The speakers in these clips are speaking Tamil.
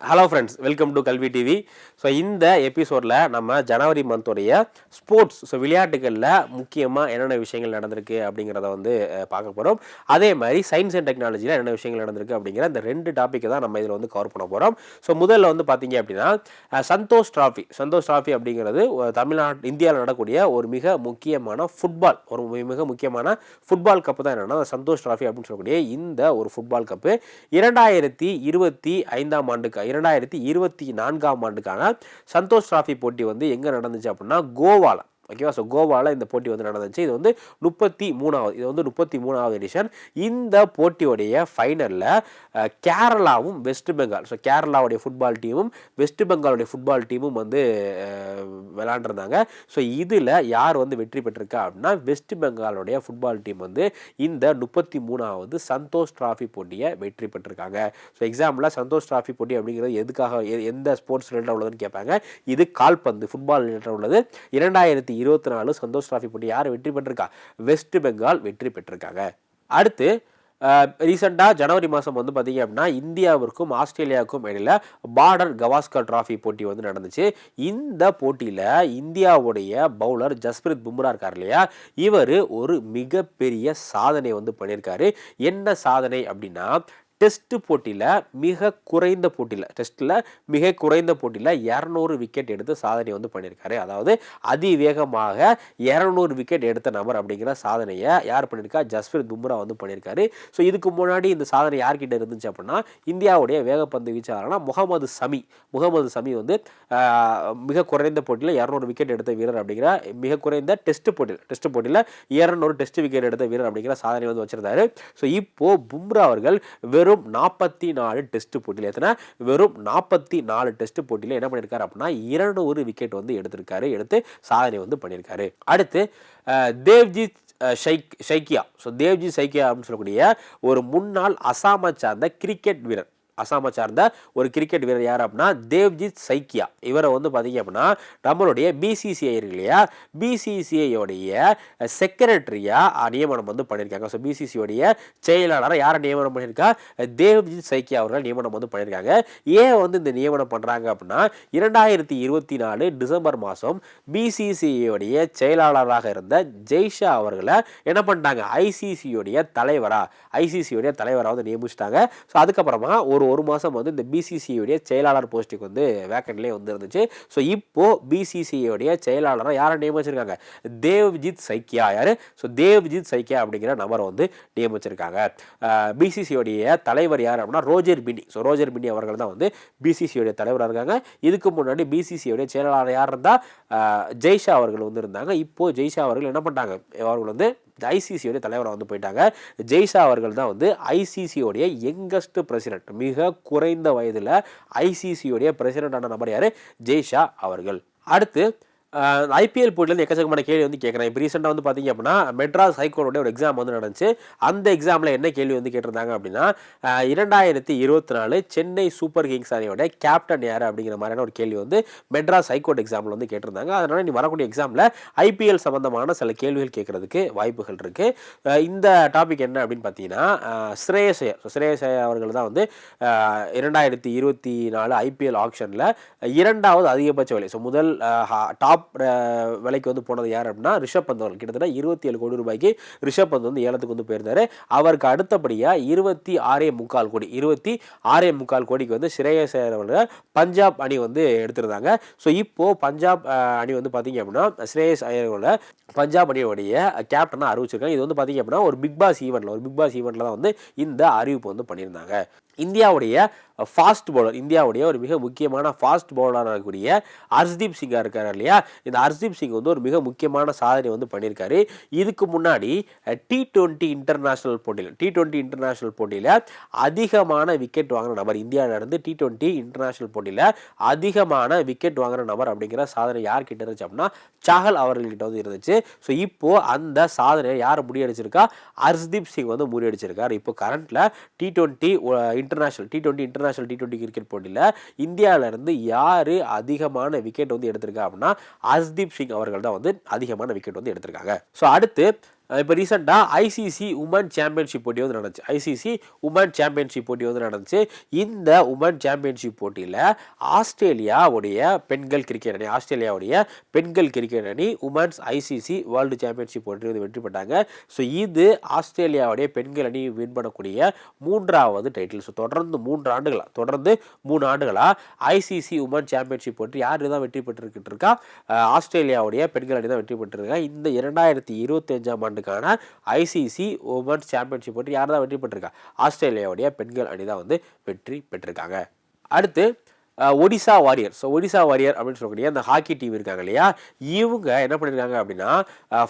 Hello friends welcome to Kalvi TV so இந்த எபிசோடில் நம்ம ஜனவரி மந்தோடைய ஸ்போர்ட்ஸ் ஸோ விளையாட்டுகளில் முக்கியமாக என்னென்ன விஷயங்கள் நடந்திருக்கு அப்படிங்கிறத வந்து பார்க்க போகிறோம் அதே மாதிரி சயின்ஸ் அண்ட் டெக்னாலஜியில் என்னென்ன விஷயங்கள் நடந்திருக்கு அப்படிங்கிற இந்த ரெண்டு டாப்பிக்கை தான் நம்ம இதில் வந்து கவர் பண்ண போகிறோம் ஸோ முதல்ல வந்து பார்த்தீங்க அப்படின்னா சந்தோஷ் ட்ராஃபி சந்தோஷ் ட்ராஃபி அப்படிங்கிறது ஒரு தமிழ்நாடு இந்தியாவில் நடக்கூடிய ஒரு மிக முக்கியமான ஃபுட்பால் ஒரு மிக முக்கியமான ஃபுட்பால் கப்பு தான் என்னென்னா சந்தோஷ் ட்ராஃபி அப்படின்னு சொல்லக்கூடிய இந்த ஒரு ஃபுட்பால் கப்பு இரண்டாயிரத்தி இருபத்தி ஐந்தாம் ஆண்டுக்கு இரண்டாயிரத்தி இருபத்தி நான்காம் ஆண்டுக்கான சந்தோஷ் டிராஃபி போட்டி வந்து எங்கே நடந்துச்சு அப்படின்னா கோவால. ஓகேவா? ஸோ கோவாவில் இந்த போட்டி வந்து நடந்துச்சு. இது வந்து முப்பத்தி மூணாவது இது வந்து முப்பத்தி மூணாவது எடிஷன் இந்த போட்டியோடைய ஃபைனலில் கேரளாவும் வெஸ்ட் பெங்கால் ஸோ கேரளாவுடைய ஃபுட்பால் டீமும் வெஸ்ட் பெங்காலுடைய ஃபுட்பால் டீமும் வந்து விளாண்டுருந்தாங்க ஸோ இதில் யார் வந்து வெற்றி பெற்றிருக்கா அப்படின்னா வெஸ்ட் பெங்காலுடைய ஃபுட்பால் டீம் வந்து இந்த முப்பத்தி மூணாவது சந்தோஷ் டிராஃபி போட்டியை வெற்றி பெற்றிருக்காங்க. ஸோ எக்ஸாம்பிளாக சந்தோஷ் டிராஃபி போட்டி அப்படிங்கிறது எதுக்காக எந்த ஸ்போர்ட்ஸ் ரிலேட்டாக உள்ளதுன்னு கேட்பாங்க. இது கால்பந்து ஃபுட்பால் ரிலேட்டாக உள்ளது. இரண்டாயிரத்தி இருபத்தி நாலு சந்தோஷ் டிராஃபி போட்டி யார் வெற்றி பெற்றிருக்கா? வெஸ்ட் பெங்கால் வெற்றி பெற்றிருக்காங்க. அடுத்து ரீசெண்டாக ஜனவரி மாதம் வந்து பார்த்திங்க அப்படின்னா இந்தியாவிற்கும் ஆஸ்திரேலியாவுக்கும் இடையில் பார்டர் கவாஸ்கர் டிராஃபி போட்டி வந்து நடந்துச்சு. இந்த போட்டியில் இந்தியாவுடைய பவுலர் ஜஸ்பிரித் பும்ரா இருக்கார் இல்லையா? இவர் ஒரு மிகப்பெரிய சாதனை வந்து பண்ணியிருக்காரு. என்ன சாதனை அப்படின்னா டெஸ்ட் போட்டியில் மிக குறைந்த போட்டியில் டெஸ்ட்டில் மிக குறைந்த போட்டியில் இரநூறு விக்கெட் எடுத்து சாதனை வந்து பண்ணியிருக்காரு. அதாவது அதிவேகமாக இரநூறு விக்கெட் எடுத்த நபர் அப்படிங்கிற சாதனையை யார் பண்ணியிருக்கா? ஜஸ்பிரித் பும்ரா வந்து பண்ணியிருக்காரு. ஸோ இதுக்கு முன்னாடி இந்த சாதனை யார்கிட்ட இருந்துச்சு அப்படின்னா இந்தியாவுடைய வேகப்பந்து வீச்சாளர்னா முகமது சமி. முகமது சமி வந்து மிக குறைந்த போட்டியில் இரநூறு விக்கெட் எடுத்த வீரர் அப்படிங்கிற மிக குறைந்த டெஸ்ட் போட்டியில் டெஸ்ட் போட்டியில் இரநூறு டெஸ்ட் விக்கெட் எடுத்த வீரர் அப்படிங்கிற சாதனை வந்து வச்சிருந்தாரு. ஸோ இப்போ பும்ரா அவர்கள் வெறும் வெறும் நாற்பத்தி நாலு டெஸ்ட் போட்டியில் எத்தனை? வெறும் நாற்பத்தி நாலு டெஸ்ட் போட்டியில் என்ன பண்ணியிருக்காரு அப்படின்னா இருநூறு விக்கெட் வந்து எடுத்திருக்காரு. எடுத்து சாதனை வந்து பண்ணியிருக்காரு. அடுத்து தேவ்ஜித் ஷைக் ஷைக்கியா. ஸோ தேவ்ஜி சைக்கியா அப்படின்னு சொல்லக்கூடிய ஒரு முன்னாள் அசாமை சார்ந்த கிரிக்கெட் வீரர். அசாமை சார்ந்த ஒரு கிரிக்கெட் வீரர் யார் அப்படின்னா தேவ்ஜித் சைக்கியா. இவரை வந்து பார்த்தீங்க அப்படின்னா நம்மளுடைய பிசிசிஐ இருக்கு இல்லையா? பிசிசிஐயோடைய செக்ரட்டரியாக நியமனம் வந்து பண்ணியிருக்காங்க ஸோ பிசிசியோடைய செயலாளராக யாரை நியமனம் பண்ணியிருக்கா தேவ்ஜித் சைக்கியா அவர்கள் நியமனம் வந்து பண்ணியிருக்காங்க ஏன் வந்து இந்த நியமனம் பண்ணுறாங்க அப்படின்னா இரண்டாயிரத்தி இருபத்தி நாலு டிசம்பர் மாதம் பிசிசிஐயோடைய செயலாளராக இருந்த ஜெய்ஷா அவர்களை என்ன பண்ணிட்டாங்க? ஐசிசியோடைய தலைவராக ஐசிசியோடைய தலைவராக வந்து நியமிச்சிட்டாங்க. ஸோ அதுக்கப்புறமா ஒரு ஒரு மாதம் வந்து இந்த பிசிசியுடைய செயலாளர் போஸ்ட்டுக்கு வந்து வேக்கண்ட்லேயே வந்து இருந்துச்சு ஸோ இப்போது பிசிசிஐடைய செயலாளராக யாரை நியமிச்சிருக்காங்க? தேவ்ஜித் சைக்கியா. யார்? ஸோ தேவ்ஜித் சைக்கியா அப்படிங்கிற நபரை வந்து நியமிச்சிருக்காங்க. பிசிசியோடைய தலைவர் யார் அப்படின்னா ரோஜர் பின்னி. ஸோ ரோஜர் பின்னி அவர்கள் தான் வந்து பிசிசியோடைய தலைவராக இருக்காங்க. இதுக்கு முன்னாடி பிசிசியோடைய செயலாளர் யார் இருந்தால் ஜெய்ஷா அவர்கள் வந்து இருந்தாங்க. இப்போது ஜெய்ஷா அவர்கள் என்ன பண்ணிட்டாங்க? அவர்கள் வந்து ஐசிசியோடைய தலைவராக வந்து போயிட்டாங்க. ஜெய்ஷா அவர்கள் தான் வந்து ஐசிசியோடைய யங்கஸ்ட் பிரசிடென்ட் மிக குறைந்த வயதில் ஐசிசியோடைய பிரசிடென்டான நபர் யார்? ஜெய்ஷா அவர்கள். அடுத்து ஐபிஎல் போட்டிலேருந்து எக்கச்சக்கமான கேள்வி வந்து கேட்குறேன் இப்போ ரீசெண்டாக வந்து பார்த்தீங்க அப்படின்னா மெட்ராஸ் ஹைகோர்ட்டோட ஒரு எக்ஸாம் வந்து நடந்துச்சு. அந்த எக்ஸாமில் என்ன கேள்வி வந்து கேட்டிருந்தாங்க அப்படின்னா இரண்டாயிரத்தி இருபத்தி நாலு சென்னை சூப்பர் கிங்ஸ் அணியோட கேப்டன் யார் அப்படிங்கிற மாதிரியான ஒரு கேள்வி வந்து மெட்ராஸ் ஹைகோர்ட் எக்ஸாமில் வந்து கேட்டிருந்தாங்க. அதனால் நீ வரக்கூடிய எக்ஸாமில் ஐபிஎல் சம்மந்தமான சில கேள்விகள் கேட்குறதுக்கு வாய்ப்புகள் இருக்குது இந்த டாபிக் என்ன அப்படின்னு பார்த்தீங்கன்னா அஹ், ஸ்ரேயஸ் ஸ்ரேயஸ் அவர்கள் தான் வந்து இரண்டாயிரத்தி இருபத்தி நாலு ஐபிஎல் ஆக்ஷனில் இரண்டாவது அதிகபட்ச விலை. ஸோ முதல் டாப் விலைக்கு வந்து போனது யார் அப்படின்னா ரிஷப் பந்த் அவர்கள். கிட்டத்தட்ட இருபத்தி ஏழு கோடி ரூபாய்க்கு ரிஷப் பந்த் வந்து ஏலத்துக்கு வந்து போயிருந்தாரு. அவருக்கு அடுத்தபடியாக இருபத்தி ஆறே முக்கால் கோடி இருபத்தி ஆறே முக்கால் கோடிக்கு வந்து ஸ்ரேயஸ் அவர்கள் பஞ்சாப் அணி வந்து எடுத்திருந்தாங்க. ஸோ இப்போ பஞ்சாப் அணி வந்து பார்த்தீங்க அப்படின்னா ஸ்ரேயஸ் ஐயரோட பஞ்சாப் அணியோடைய கேப்டனாக அறிவிச்சிருக்காங்க. இது வந்து பார்த்தீங்க அப்படின்னா ஒரு பிக் பாஸ் ஈவெண்ட்டில் ஒரு பிக் பாஸ் ஈவெண்ட்டில் தான் வந்து இந்த அறிவிப்பு வந்து பண்ணியிருந்தாங்க. இந்தியாவுடைய ஃபாஸ்ட் பவுலர் இந்தியாவுடைய ஒரு மிக முக்கியமான ஃபாஸ்ட் பவுலராக இருக்கக்கூடிய ஹர்ஷ்தீப் சிங்காக இருக்கார் இல்லையா? இந்த ஹர்ஷ்தீப் சிங் வந்து ஒரு மிக முக்கியமான சாதனை வந்து பண்ணியிருக்காரு. இதுக்கு முன்னாடி டி டுவெண்ட்டி இன்டர்நேஷ்னல் போட்டியில் டி டுவெண்ட்டி இன்டர்நேஷ்னல் போட்டியில் அதிகமான விக்கெட் வாங்கின நபர் இந்தியாவில் இருந்து டி டுவெண்ட்டி இன்டர்நேஷ்னல் போட்டியில் அதிகமான விக்கெட் வாங்கின நபர் அப்படிங்கிற சாதனை யார்கிட்ட இருந்துச்சு அப்படின்னா சாகல் அவர்கள்கிட்ட வந்து இருந்துச்சு. ஸோ இப்போ அந்த சாதனையை யார் முறியடிச்சிருக்கா? ஹர்ஷ்தீப் சிங் வந்து முறியடிச்சிருக்கார். இப்போ கரண்ட்டில் T twenty international T twenty international T twenty cricket போட்டியில் இந்தியாவிலேருந்து யார் அதிகமான விக்கெட் வந்து எடுத்திருக்கா அப்படின்னா அஸ்தீப் சிங் அவர்கள் தான் வந்து அதிகமான விக்கெட் வந்து எடுத்திருக்காங்க. ஸோ அடுத்து இப்போ ரீசெண்டாக ஐசிசி உமன் சாம்பியன்ஷிப் போட்டி வந்து நடந்துச்சு. ஐசிசி உமன் சாம்பியன்ஷிப் போட்டி வந்து நடந்துச்சு. இந்த உமன் சாம்பியன்ஷிப் போட்டியில் ஆஸ்திரேலியாவுடைய பெண்கள் கிரிக்கெட் அணி ஆஸ்திரேலியாவுடைய பெண்கள் கிரிக்கெட் அணி உமன்ஸ் ஐசிசி வேர்ல்டு சாம்பியன்ஷிப் போட்டி வந்து வெற்றி பெற்றாங்க. ஸோ இது ஆஸ்திரேலியாவுடைய பெண்கள் அணி வின் பண்ணக்கூடிய மூன்றாவது டைட்டில் ஸோ தொடர்ந்து மூன்று ஆண்டுகளாக தொடர்ந்து மூணு ஆண்டுகளாக ஐசிசி உமன் சாம்பியன்ஷிப் போட்டி யார் தான் வெற்றி பெற்றுக்கிட்டு இருக்கா? ஆஸ்திரேலியாவுடைய பெண்கள் அணி தான் வெற்றி பெற்றிருக்கா இந்த இரண்டாயிரத்தி இருபத்தஞ்சாம் ஆண்டு ஆண்டுக்கான ஐசிசி உமன்ஸ் சாம்பியன்ஷிப் போட்டி யார் தான் வெற்றி பெற்றிருக்கா? ஆஸ்திரேலியாவுடைய பெண்கள் அணி தான் வந்து வெற்றி பெற்றிருக்காங்க. அடுத்து Odisha warrior. So Odisha warrior அப்படின்னு சொல்லக்கூடிய அந்த ஹாக்கி டீம் இருக்காங்க இல்லையா? இவங்க என்ன பண்ணியிருக்காங்க அப்படின்னா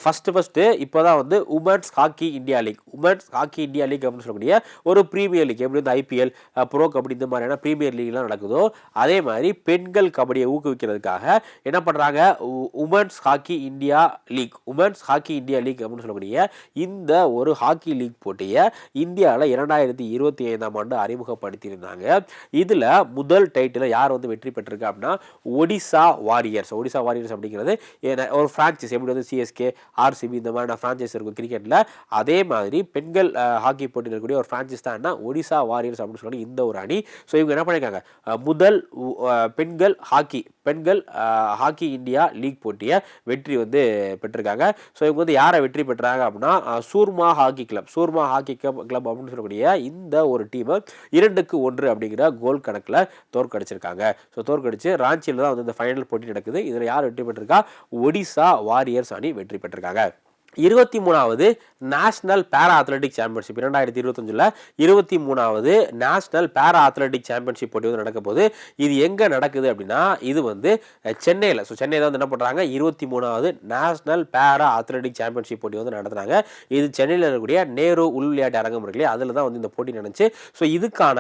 ஃபஸ்ட்டு ஃபஸ்ட்டு இப்போ தான் வந்து women's hockey India league women's hockey India league அப்படின்னு சொல்லக்கூடிய ஒரு ப்ரீமியர் லீக் எப்படி வந்து ஐபிஎல் ப்ரோ கபடி இந்த மாதிரியான ப்ரீமியர் லீக்லாம் நடக்குதோ அதே மாதிரி பெண்கள் கபடியை ஊக்குவிக்கிறதுக்காக என்ன பண்ணுறாங்க women's hockey India league women's hockey India league அப்படின்னு சொல்லக்கூடிய இந்த ஒரு ஹாக்கி லீக் போட்டியை இந்தியாவில் இரண்டாயிரத்தி இருபத்தி ஐந்தாம் ஆண்டு அறிமுகப்படுத்தியிருந்தாங்க. இதில் முதல் டைட்டில் யார் வந்து வெற்றி பெற்றிருக்கா அப்படின்னா ஒடிசா வாரியர்ஸ். ஒடிசா வாரியர்ஸ் அப்படிங்கிறது ஒரு ஃப்ரான்ச்சைஸ் எப்படி வந்து சிஎஸ்கே ஆர்சிபி இந்த மாதிரியான ஃப்ரான்ச்சைஸ் இருக்கும் கிரிக்கெட்டில் அதே மாதிரி பெண்கள் ஹாக்கி போட்டியில் இருக்கக்கூடிய ஒரு ஃப்ரான்ச்சைஸ் தான் என்ன? ஒடிசா வாரியர்ஸ் அப்படின்னு சொல்லி இந்த ஒரு அணி. ஸோ இவங்க என்ன பண்ணியிருக்காங்க முதல் பெண்கள் ஹாக்கி பெண்கள் ஹாக்கி இந்தியா லீக் போட்டியை வெற்றி வந்து பெற்றிருக்காங்க. ஸோ இவங்க வந்து யாரை வெற்றி பெற்றாங்க அப்படின்னா Soorma hockey club Soorma hockey club club அப்படின்னு சொல்லக்கூடிய இந்த ஒரு டீமை இரண்டுக்கு ஒன்று அப்படிங்கிற கோல் கணக்கில் தோற்கடிச்சிருக்காங்க. இருக்காங்க. ஸோ தோற்கடிச்சு ராஞ்சியில் தான் வந்து இந்த ஃபைனல் போட்டி நடக்குது. இதில் யார் வெற்றி பெற்றிருக்கா? ஒடிசா வாரியர்ஸ் அணி வெற்றி பெற்றிருக்காங்க. இருபத்தி மூணாவது நேஷனல் பேரா அத்லெட்டிக் சாம்பியன்ஷிப் இரண்டாயிரத்தி இருபத்தஞ்சில் இருபத்தி மூணாவது நேஷனல் பேரா அத்லெட்டிக் சாம்பியன்ஷிப் போட்டி வந்து நடக்க போது இது எங்கே நடக்குது அப்படின்னா இது வந்து சென்னையில். ஸோ சென்னையில் வந்து என்ன பண்ணுறாங்க இருபத்தி மூணாவது நேஷனல் பேரா அத்லெட்டிக் சாம்பியன்ஷிப் போட்டி வந்து நடத்துகிறாங்க இது சென்னையில் இருக்கக்கூடிய நேரு உள் விளையாட்டு அரங்கம் இருக்கு அதில் தான் வந்து இந்த போட்டி நடந்துச்சு. ஸோ இதுக்கான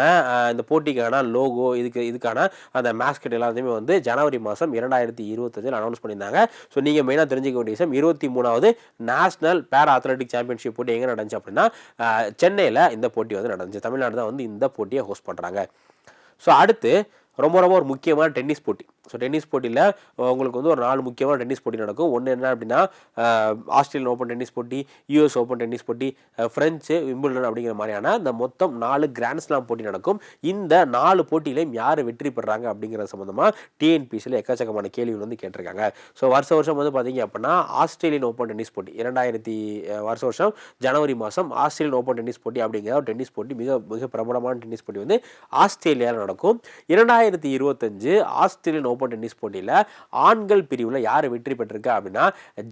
இந்த போட்டிக்கான லோகோ இதுக்கு இதுக்கான அந்த மேஸ்கட் எல்லாத்தையுமே வந்து ஜனவரி மாதம் இரண்டாயிரத்தி இருபத்தஞ்சில் அனௌன்ஸ் பண்ணியிருந்தாங்க. ஸோ நீங்கள் மெயினாக தெரிஞ்சுக்க வேண்டிய விஷயம் இருபத்தி மூணாவது நேஷனல் பேரா அத்லட்டிக் சாம்பியன்ஷிப் போட்டி எங்கே நடந்துச்சு அப்படின்னா சென்னையில் இந்த போட்டி வந்து நடந்துச்சு. தமிழ்நாடு தான் வந்து இந்த போட்டியை ஹோஸ்ட் பண்ணுறாங்க ஸோ அடுத்து ரொம்ப ரொம்ப ஒரு முக்கியமான டென்னிஸ் போட்டி. ஸோ டென்னிஸ் போட்டியில் உங்களுக்கு வந்து ஒரு நாலு முக்கியமான டென்னிஸ் போட்டி நடக்கும். ஒன்று என்ன அப்படின்னா ஆஸ்திரேலியன் ஓப்பன் டென்னிஸ் போட்டி யூஎஸ் ஓப்பன் டென்னிஸ் போட்டி ஃப்ரெஞ்சு விம்பிள்டன் அப்படிங்கிற மாதிரியான இந்த மொத்தம் நாலு கிராண்ட் ஸ்லாம் போட்டி நடக்கும். இந்த நாலு போட்டியிலையும் யார் வெற்றி பெறாங்க அப்படிங்கிற சம்மந்தமாக டிஎன்பிசியில் எக்கச்சக்கமான கேள்விகள் வந்து கேட்டிருக்காங்க. ஸோ வருஷ வருஷம் வந்து பார்த்தீங்க அப்படின்னா ஆஸ்திரேலியன் ஓப்பன் டென்னிஸ் போட்டி இரண்டாயிரத்தி வருஷ வருஷம் ஜனவரி மாதம் ஆஸ்திரேலியன் ஓப்பன் டென்னிஸ் போட்டி அப்படிங்கிற ஒரு டென்னிஸ் போட்டி மிக மிக பிரபலமான டென்னிஸ் போட்டி வந்து ஆஸ்திரேலியாவில் நடக்கும். இரண்டாயிரத்தி இருபத்தஞ்சு ஆஸ்திரேலியன் ஓப்பன் டென்னிஸ் போட்டியில் ஆண்கள் பிரிவில் யார் வெற்றி பெற்றிருக்கா அப்படின்னா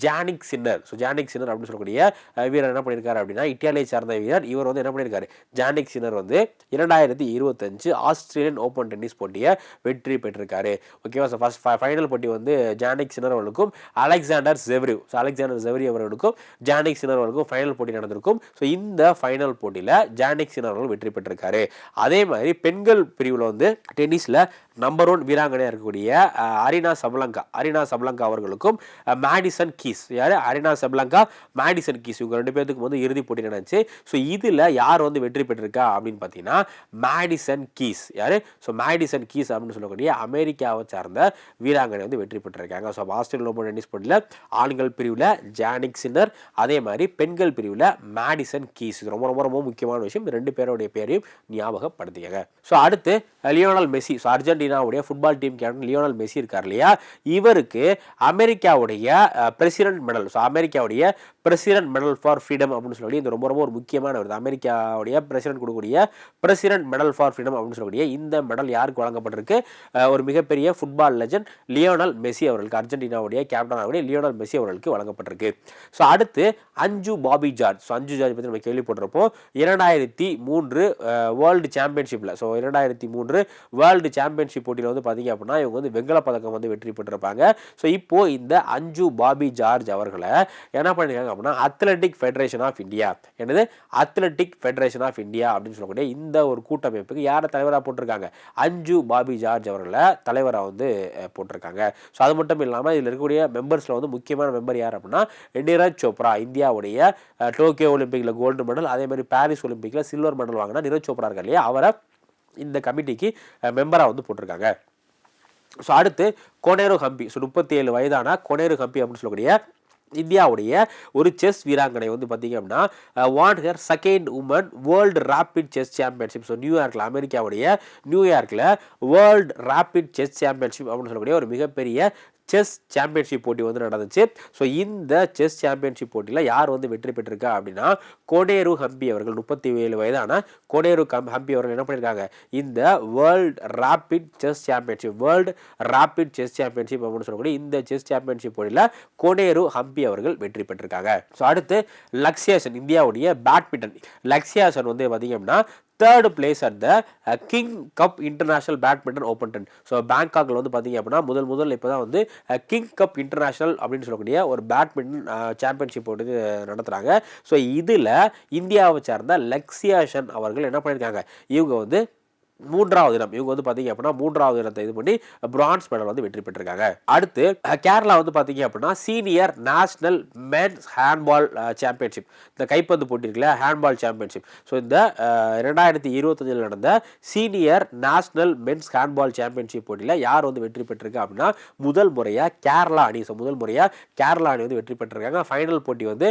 Jannik Sinner. So Jannik Sinner அப்படின்னு சொல்லக்கூடிய வீரர் என்ன பண்ணியிருக்காரு அப்படின்னா இட்டாலியை சார்ந்த வீரர். இவர் வந்து என்ன பண்ணியிருக்காரு? ஜானிக் சின்னர் வந்து இரண்டாயிரத்தி இருபத்தஞ்சு ஆஸ்திரேலியன் ஓப்பன் டென்னிஸ் போட்டியை வெற்றி பெற்றிருக்காரு. ஓகேவா ஸோ ஃபஸ்ட் ஃபைனல் போட்டி வந்து ஜானிக் சின்னர் அவர்களுக்கும் Alexander Zverev so Alexander Zverev அவர்களுக்கும் ஜானிக் சின்னர் அவர்களுக்கும் ஃபைனல் போட்டி நடந்திருக்கும். ஸோ இந்த ஃபைனல் போட்டியில் ஜானிக் சின்னர் அவர்கள் வெற்றி பெற்றிருக்காரு. அதே மாதிரி பெண்கள் பிரிவில் வந்து டென்னிஸில் நம்பர் ஒன் வீராங்கனையாக இருக்கக்கூடிய அரினா சபலங்கா அரினா சபலங்கா அவர்களுக்கும் மேடிசன் கீஸ் யார்? அரினா சபலங்கா மேடிசன் கீஸ் இவங்க ரெண்டு பேர்த்துக்கும் வந்து இறுதிப் போட்டி நடந்துச்சு. ஸோ இதில் யார் வந்து வெற்றி பெற்றிருக்கா அப்படின்னு பார்த்தீங்கன்னா மேடிசன் கீஸ் யார்? ஸோ மேடிசன் கீஸ் அப்படின்னு சொல்லக்கூடிய அமெரிக்காவை சார்ந்த வீராங்கனை வந்து வெற்றி பெற்றிருக்காங்க. ஸோ ஆஸ்திரேலியன் ஓபன் டென்னிஸ் போட்டியில் ஆண்கள் பிரிவில் ஜானிக் சின்னர் அதே மாதிரி பெண்கள் பிரிவில் மேடிசன் கீஸ் இது ரொம்ப ரொம்ப ரொம்ப முக்கியமான விஷயம். ரெண்டு பேருடைய பேரையும் ஞாபகப்படுத்திக்கங்க. ஸோ அடுத்து Lionel Messi so அர்ஜென்டினாவுடைய football team captain Lionel Messi இருக்கார் இல்லையா? இவருக்கு அமெரிக்காவுடைய பிரசிடென்ட் மெடல் ஸோ அமெரிக்காவுடைய பிரசிடென்ட் மெடல் ஃபார் ஃப்ரீடம் அப்படின்னு சொல்லி இந்த ரொம்ப ரொம்ப ஒரு முக்கியமான ஒரு அமெரிக்காவுடைய பிரசிடென்ட் கொடுக்கக்கூடிய பிரசிடென்ட் மெடல் ஃபார் ஃப்ரீடம் அப்படின்னு சொல்லக்கூடிய இந்த மெடல் யாருக்கு வழங்கப்பட்டிருக்கு? ஒரு மிகப்பெரிய ஃபுட்பால் லெஜண்ட் லியோனல் மெஸ்ஸி அவர்களுக்கு அர்ஜென்டினாவுடைய கேப்டனாவுடைய லியோனல் மெஸ்ஸி அவர்களுக்கு வழங்கப்பட்டிருக்கு. ஸோ அடுத்து அஞ்சு பாபி ஜார்ஜ். ஸோ அஞ்சு ஜார்ஜ் பற்றி நம்ம கேள்விப்பட்டிருப்போம். இரண்டாயிரத்தி மூன்று வேர்ல்டு சாம்பியன்ஷிப்பில் ஸோ இரண்டாயிரத்தி மூன்று வேர்ல்டு சாம்பியன்ஷிப் போட்டியில் வந்து பார்த்தீங்க அப்படின்னா இவங்க வந்து வெங்கல பதக்கம் வந்து வெற்றி பெற்றிருப்பாங்க. ஸோ இப்போது இந்த அஞ்சு பாபி ஜார்ஜ் அவர்களை என்ன பண்ணிருக்காங்க அப்படின்னா அத்லெட்டிக் ஃபெடரேஷன் ஆஃப் இந்தியா என்னது? அத்லெட்டிக் ஃபெடரேஷன் ஆஃப் இந்தியா அப்படின்னு சொல்லக்கூடிய இந்த ஒரு கூட்டமைப்புக்கு யாரை தலைவராக போட்டிருக்காங்க? அஞ்சு பாபி ஜார்ஜ் அவர்களை தலைவராக வந்து போட்டிருக்காங்க. ஸோ அது மட்டும் இல்லாமல் இதில் இருக்கக்கூடிய மெம்பர்ஸில் வந்து முக்கியமான மெம்பர் யார் அப்படின்னா நீரஜ் சோப்ரா இந்தியாவுடைய டோக்கியோ ஒலிம்பிக்கில் கோல்டு மெடல் அதே மாதிரி பாரிஸ் ஒலிம்பிக்கில் சில்வர் மெடல் வாங்கினா நீரஜ் சோப்ரா இருக்கா இல்லையா? அவரை இந்த கமிட்டிக்கு மெம்பராக வந்து போட்டிருக்காங்க. ஸோ அடுத்து கொனேரு ஹம்பி ஸோ முப்பத்தி ஏழு வயதான கோனேரு ஹம்பி அப்படின்னு சொல்லக்கூடிய இந்தியாவுடைய ஒரு செஸ் வீராங்கனை வந்து பார்த்தீங்க அப்படின்னா won her second woman world rapid chess championship so நியூயார்க்கில் அமெரிக்காவுடைய நியூயார்க்கில் வேர்ல்டு ரேபிட் செஸ் சாம்பியன்ஷிப் அப்படின்னு சொல்லக்கூடிய ஒரு மிகப்பெரிய செஸ் சாம்பியன்ஷிப் போட்டி வந்து நடந்துச்சு. ஸோ இந்த செஸ் சாம்பியன்ஷிப் போட்டியில் யார் வந்து வெற்றி பெற்றிருக்கா அப்படின்னா கோடேரு ஹம்பி அவர்கள் முப்பத்தி ஏழு வயதான கோடேரு கம் ஹம்பி அவர்கள் என்ன பண்ணியிருக்காங்க? இந்த world rapid chess championship world rapid chess championship அப்படின்னு சொல்லக்கூடிய இந்த செஸ் சாம்பியன்ஷிப் போட்டியில் கோடேரு ஹம்பி அவர்கள் வெற்றி பெற்றிருக்காங்க. ஸோ அடுத்து லக்ஷியாசன் இந்தியாவுடைய பேட்மிண்டன் லக்ஷியாசன் வந்து பார்த்தீங்கன்னா அப்படின்னா third place at the King Cup international badminton open ten so பேங்காக்கில் வந்து பார்த்தீங்க அப்படின்னா முதல் முதல் இப்போ தான் வந்து கிங் கப் இன்டர்நேஷனல் அப்படின்னு சொல்லக்கூடிய ஒரு பேட்மிண்டன் சாம்பியன்ஷிப் வந்து நடத்துகிறாங்க ஸோ இதில் இந்தியாவை சார்ந்த லக்ஸியாஷன் அவர்கள் என்ன பண்ணியிருக்காங்க? இவங்க வந்து மூன்றாவது இடம் இவங்க வந்து பார்த்தீங்க அப்படின்னா மூன்றாவது இடத்தை இது பண்ணி பிரான்ஸ் மெடல் வந்து வெற்றி பெற்றிருக்காங்க. அடுத்து கேரளா வந்து பார்த்தீங்க அப்படின்னா senior national men's handball championship. இந்த கைப்பந்து போட்டி இருக்குல்ல ஹேண்ட்பால் சாம்பியன்ஷிப். ஸோ இந்த ரெண்டாயிரத்தி இருபத்தஞ்சில் நடந்த senior national men's handball championship போட்டியில் யார் வந்து வெற்றி பெற்றிருக்கு அப்படின்னா முதல் முறையாக கேரளா அணி. ஸோ முதல் முறையாக கேரளா அணி வந்து வெற்றி பெற்றிருக்காங்க. ஃபைனல் போட்டி வந்து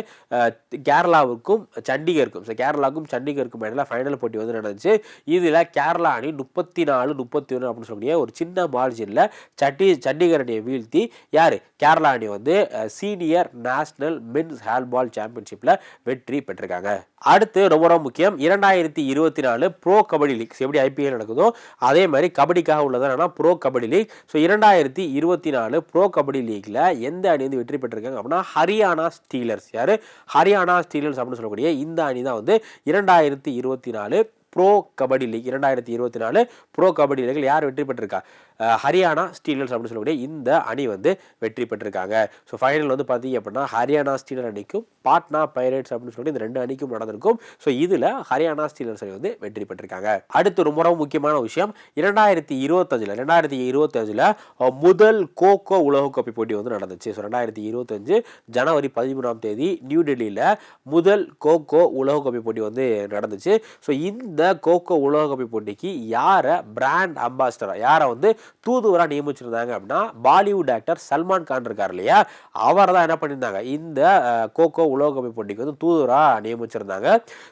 கேரளாவுக்கும் சண்டிகருக்கும். ஸோ கேரளாவுக்கும் சண்டிகருக்கும் இடையில ஃபைனல் போட்டி வந்து நடந்துச்சு. இதில் கேரளா அணி முப்பத்தி நாலு முப்பத்தி ஒன்று அப்படின்னு சொல்லக்கூடிய ஒரு சின்ன மார்ஜினில் சட்டி சண்டிகர் அணியை வீழ்த்தி யார்? கேரளா அணி வந்து சீனியர் நேஷனல் மென்ஸ் ஹேண்ட்பால் சாம்பியன்ஷிப்பில் வெற்றி பெற்றிருக்காங்க. அடுத்து ரொம்ப ரொம்ப முக்கியம் இரண்டாயிரத்தி இருபத்தி நாலு ப்ரோ கபடி லீக்ஸ் எப்படி ஐபிஎல் நடக்குதோ அதே மாதிரி கபடிக்காக உள்ளது என்னன்னா ப்ரோ கபடி லீக் ஸோ இரண்டாயிரத்தி இருபத்தி நாலு ப்ரோ கபடி லீக்ல எந்த அணி வந்து வெற்றி பெற்றிருக்காங்க அப்படின்னா ஹரியானா ஸ்டீலர்ஸ் யார்? ஹரியானா ஸ்டீலர்ஸ் அப்படின்னு சொல்லக்கூடிய இந்த அணி தான் வந்து இரண்டாயிரத்தி இருபத்தி நாலு ப்ரோ கபடி லீக் இரண்டாயிரத்தி இருபத்தி நாலு ப்ரோ கபடி லீக்கில் யார் வெற்றி பெற்றிருக்கா? ஹரியானா ஸ்டீலர்ஸ் அப்படின்னு சொல்லக்கூடிய இந்த அணி வந்து வெற்றி பெற்றிருக்காங்க. ஸோ ஃபைனல் வந்து பார்த்தீங்க அப்படின்னா ஹரியானா ஸ்டீலர் அணிக்கும் பாட்னா பைரேட்ஸ் அப்படின்னு சொல்லி இந்த ரெண்டு அணிக்கும் நடந்திருக்கும். ஸோ இதில் ஹரியானா ஸ்டீலர்ஸ் அணி வந்து வெற்றி பெற்றிருக்காங்க. அடுத்து ரொம்ப ரொம்ப முக்கியமான விஷயம் இரண்டாயிரத்தி இருபத்தஞ்சில் ரெண்டாயிரத்தி இருபத்தஞ்சில் முதல் கோகோ உலகக்கோப்பை போட்டி வந்து நடந்துச்சு. ஸோ ரெண்டாயிரத்தி இருபத்தஞ்சு ஜனவரி பதிமூணாம் தேதி நியூ டெல்லியில் முதல் கோகோ உலகக்கோப்பை போட்டி வந்து நடந்துச்சு. ஸோ இந்த கோகோ உலகக்கோப்பை போட்டிக்கு யாரை பிராண்ட் அம்பாசிடராக யாரை வந்து தூதுவராக நியமிச்சிருந்தாங்க அப்படின்னா பாலிவுட் ஆக்டர் சல்மான் கான் இருக்கார் இல்லையா? அவர் தான் என்ன பண்ணியிருந்தாங்க? இந்த கோகோ உலகக்கோப்பை போட்டிக்கு வந்து தூதுவராக நியமிச்சிருந்தாங்க.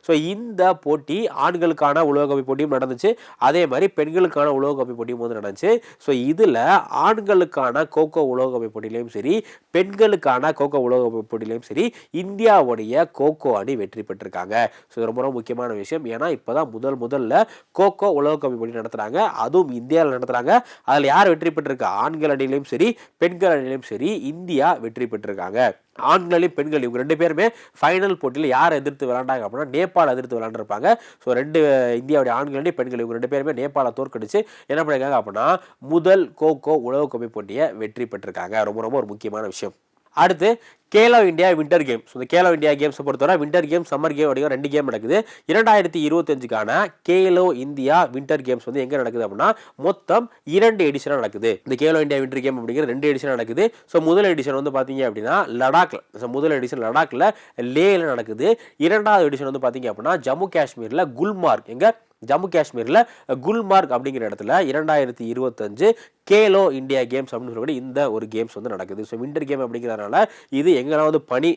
ஸோ இந்த போட்டி ஆண்களுக்கான உலகக்கோப்பை போட்டியும் நடந்துச்சு. அதே மாதிரி பெண்களுக்கான உலகக்கோப்பை போட்டியும் வந்து நடந்துச்சு. ஸோ இதில் ஆண்களுக்கான கோகோ உலகக்கோப்பை போட்டியிலையும் சரி பெண்களுக்கான கோகோ உலகக்கோப்பை போட்டியிலையும் சரி இந்தியாவுடைய கோகோ அணி வெற்றி பெற்றிருக்காங்க. ஸோ ரொம்ப ரொம்ப முக்கியமான விஷயம். ஏன்னா இப்போ தான் முதல் முதல்ல கோகோ உலகக்கோப்பை போட்டி நடத்துகிறாங்க அதுவும் இந்தியாவில் நடத்துகிறாங்க அதில் யார் வெற்றி பெற்றிருக்கா? ஆண்கள் அணியிலையும் சரி பெண்கள் அணியிலையும் சரி இந்தியா வெற்றி பெற்றிருக்காங்க. ஆண்களையும் பெண்கள் இவங்க ரெண்டு பேருமே ஃபைனல் போட்டியில் யார் எதிர்த்து விளாண்டாங்க அப்படின்னா நேபாள் எதிர்த்து விளாண்டுருப்பாங்க ஸோ ரெண்டு இந்தியாவுடைய ஆண்கள் பெண்கள் இவங்க ரெண்டு பேருமே நேபாளை தோற்கடிச்சு என்ன பண்ணியிருக்காங்க அப்படின்னா முதல் கோகோ உலகக்கோப்பை போட்டியை வெற்றி பெற்றிருக்காங்க. ரொம்ப ரொம்ப ஒரு முக்கியமான விஷயம். அடுத்து Khelo India winter game so இந்த கேலோ இந்தியா கேம்ஸை பொறுத்தவரை வின்டர் கேம் சம்மர் கேம் அப்படிங்கிற ரெண்டு கேம் நடக்குது. இரண்டாயிரத்தி இருபத்தஞ்சுக்கான கேலோ இந்தியா வின்டர் கேம்ஸ் வந்து எங்கே நடக்குது அப்படின்னா மொத்தம் இரண்டு எடிஷனாக நடக்குது. இந்த கேலோ இந்தியா வின்டர் கேம் அப்படிங்கிற ரெண்டு எடிஷன் நடக்குது. ஸோ முதல் எடிஷன் வந்து பார்த்தீங்க அப்படின்னா லடாக்ல ஸோ முதல் எடிஷன் லடாக்ல லேயில் நடக்குது. இரண்டாவது எடிஷன் வந்து பார்த்தீங்க அப்படின்னா ஜம்மு காஷ்மீரில் குல்மார்க் எங்கே? ஜம்மு காஷ்மீரில் குல்மார்க் அப்படிங்கிற இடத்துல இரண்டாயிரத்தி இருபத்தஞ்சு கேலோ இந்தியா கேம்ஸ் அப்படின்னு சொல்லக்கூடிய இந்த ஒரு கேம்ஸ் வந்து நடக்குது. ஸோ விண்டர் கேம் அப்படிங்கிறதுனால இது எங்கேயாவது பனி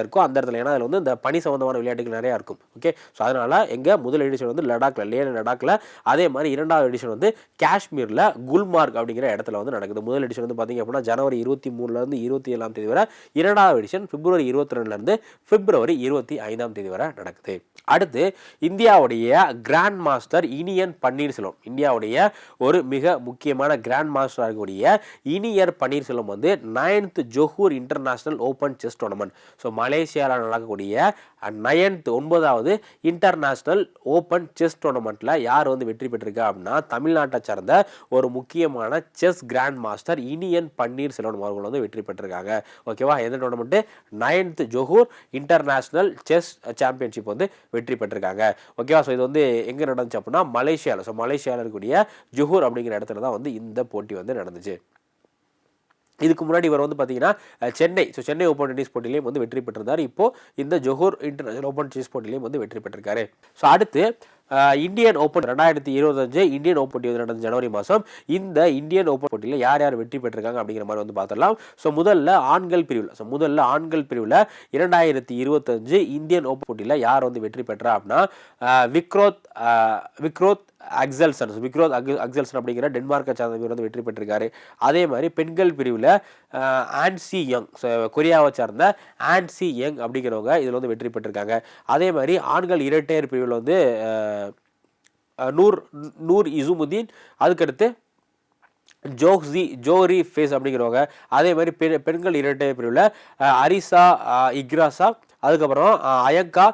இருக்கோ அந்த இடத்துல. ஏன்னா அதில் வந்து இந்த பனி சம்மந்தமான விளையாட்டுகள் நிறையா இருக்கும். ஓகே ஸோ அதனால் எங்கள் முதல் எடிஷன் வந்து லடாக்ல லே லடாக்ல அதே மாதிரி இரண்டாவது எடிஷன் வந்து காஷ்மீரில் குல்மார்க் அப்படிங்கிற இடத்துல வந்து நடக்குது. முதல் எடிஷன் வந்து பார்த்தீங்க அப்படின்னா ஜனவரி இருபத்தி மூணுலேருந்து இருபத்தி ஏழாம் தேதி வரை. இரண்டாவது எடிஷன் பிப்ரவரி இருபத்தி ரெண்டுலேருந்து பிப்ரவரி இருபத்தி ஐந்தாம் தேதி வரை நடக்குது. அடுத்து இந்தியாவுடைய கிராண்ட் மாஸ்டர் இனியன் பன்னீர்செல்வம். இந்தியாவுடைய ஒரு மிக முக்கியமான கிராண்ட் மாஸ்டர் ஆகக்கூடிய இனியர் பன்னீர்செல்வம் வந்து ninth Johor international open chess tournament so மலேசியாவில் நடக்கக்கூடிய அண்ட் நயன்த் ஒன்பதாவது இன்டர்நேஷ்னல் ஓப்பன் செஸ் டோர்னமெண்ட்டில் யார் வந்து வெற்றி பெற்றிருக்கா அப்படின்னா தமிழ்நாட்டை சார்ந்த ஒரு முக்கியமான chess grand master Iniyan Panneerselvam அவர்கள் வந்து வெற்றி பெற்றிருக்காங்க. ஓகேவா எந்த tournament ninth Johor international chess championship வந்து வெற்றி பெற்றிருக்காங்க. ஓகேவா ஸோ இது வந்து எங்கே நடந்துச்சு அப்படின்னா மலேசியாவில் ஸோ மலேசியாவில் இருக்கக்கூடிய ஜொஹூர் அப்படிங்கிற இடத்துல தான் வந்து இந்த போட்டி வந்து நடந்துச்சு. இதுக்கு முன்னாடி இவர் வந்து பார்த்தீங்கன்னா Chennai so Chennai open tennis போட்டிலையும் வந்து வெற்றி பெற்றிருந்தார். இப்போ இந்த ஜொஹூர் இன்டர்நேஷனல் ஓப்பன் டென்னிஸ் போட்டிலையும் வந்து வெற்றி பெற்றிருக்காரு. ஸோ அடுத்து இந்தியன் ஓப்பன் ரெண்டாயிரத்தி இருபத்தஞ்சு இந்தியன் ஓப்பன் போட்டி வந்து நடந்த ஜனவரி மாதம் இந்த இந்தியன் ஓப்பன் போட்டியில் யார் யார் வெற்றி பெற்றிருக்காங்க அப்படிங்கிற மாதிரி வந்து பார்த்துடலாம். ஸோ முதல்ல ஆண்கள் பிரிவில் ஸோ முதல்ல ஆண்கள் பிரிவில் இரண்டாயிரத்தி இருபத்தஞ்சு இந்தியன் ஓப்பன் போட்டியில் யார் வந்து வெற்றி பெற்றா அப்படின்னா விக்ரோத் விக்ரோத் அக்சல்சன். விக்ரோத் அக் அக்சல்சன் அப்படிங்கிற டென்மார்க்கை சார்ந்த வீரர் வந்து வெற்றி பெற்றிருக்காரு. அதே மாதிரி பெண்கள் பிரிவில் ஆன்சி யங் கொரியாவை சார்ந்த ஆன்சி யங் அப்படிங்கிறவங்க இதில் வந்து வெற்றி பெற்றிருக்காங்க. அதே மாதிரி ஆண்கள் இரட்டையர் பிரிவில் வந்து நூர் நூர் இசுமுதீன் அதுக்கடுத்து ஜோக்ஸி ஜோரி ஃபேஸ் அப்படிங்கிறவங்க. அதே மாதிரி பெண் பெண்கள் இரட்டை பிரிவில் அரிசா இக்ராசா அதுக்கப்புறம் அயங்கா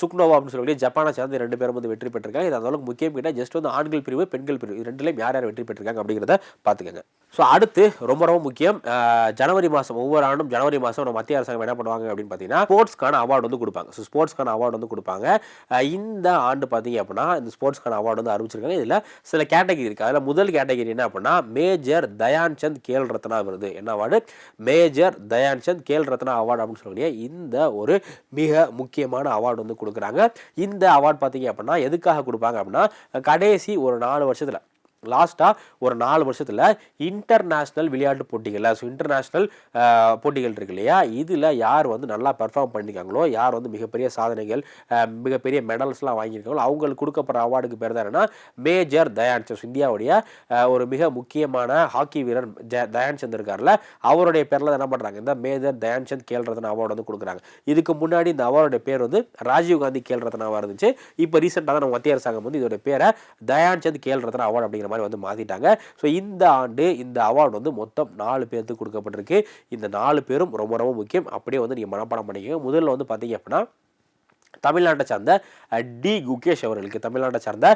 சுக்னோவா அப்படின்னு சொல்லக்கூடிய ஜப்பானை சேர்ந்து ரெண்டு பேரும் வந்து வெற்றி பெற்றிருக்காங்க. இது அந்த முக்கியம் கிட்ட ஜஸ்ட் வந்து ஆண்கள் பிரிவு பெண்கள் பிரிவு. இது ரெண்டுலேயும் யார் யார் வெற்றி பெற்றிருக்காங்க அப்படிங்கிறத பார்த்துக்கோங்க. ஸோ அடுத்து ரொம்ப ரொம்ப முக்கியம் ஜனவரி மாதம் ஒவ்வொரு ஆண்டும் ஜனவரி மாதம் நம்ம மத்திய அரசாங்கம் என்ன பண்ணுவாங்க அப்படின்னு பார்த்தீங்கன்னா ஸ்போர்ட்ஸ்க்கான அவார்டு வந்து கொடுப்பாங்க. ஸோ ஸ்போர்ட்ஸ்க்கான அவார்டு வந்து கொடுப்பாங்க. இந்த ஆண்டு பார்த்தீங்க அப்படின்னா இந்த ஸ்போர்ட்ஸ்க்கான அவார்டு வந்து அறிவிச்சிருக்காங்க. இதில் சில கேட்டகரி இருக்குது அதில் முதல் கேட்டகரி என்ன அப்படின்னா மேஜர் தயான் சந்த் கேல் ரத்னா விருது. என்ன award major Dhyan Chand Khel Ratna award அப்படின்னு சொல்லக்கூடிய இந்த ஒரு மிக முக்கியமான அவார்டு வந்து கொடுக்குறாங்க. இந்த அவார்ட் பார்த்தீங்க அப்படின்னா எதுக்காக கொடுப்பாங்க அப்படின்னா கடைசி ஒரு நாலு வருஷத்தில். லாஸ்ட்டாக ஒரு நாலு வருஷத்தில் இன்டர்நேஷ்னல் விளையாட்டு போட்டிகளில் ஸோ இன்டர்நேஷ்னல் போட்டிகள் இருக்கு இல்லையா? இதில் யார் வந்து நல்லா பெர்ஃபார்ம் பண்ணியிருக்காங்களோ யார் வந்து மிகப்பெரிய சாதனைகள் மிகப்பெரிய மெடல்ஸ்லாம் வாங்கியிருக்காங்களோ அவங்களுக்கு கொடுக்கப்படுற அவார்டுக்கு பேர் தான் என்னன்னா மேஜர் தயான் சந்த். இந்தியாவுடைய ஒரு மிக முக்கியமான ஹாக்கி வீரர் தயான் சந்த் இருக்கார்ல அவருடைய பேரில் என்ன பண்ணுறாங்க இந்த மேஜர் தயான் சந்த் கேல் அவார்டு வந்து கொடுக்குறாங்க. இதுக்கு முன்னாடி இந்த அவார்டுடைய பேர் வந்து ராஜீவ் காந்தி இருந்துச்சு. இப்போ ரீசெண்டாக தான் நம்ம மத்திய அரசாங்கம் வந்து இதோட பேரை தயான் சந்த் அவார்டு அப்படிங்கிற மாதிரி வந்து மாற்றிட்டாங்க ஸோ இந்த ஆண்டு இந்த அவார்டு வந்து மொத்தம் நாலு பேர்த்துக்கு கொடுக்கப்பட்டிருக்கு. இந்த நாலு பேரும் ரொம்ப ரொம்ப முக்கியம். அப்படியே வந்து நீங்கள் மனப்பாடம் பண்ணிக்கோங்க. முதல்ல வந்து பார்த்தீங்க அப்படின்னா தமிழ்நாட்டை சார்ந்த டி குகேஷ் அவர்களுக்கு தமிழ்நாட்டை சார்ந்த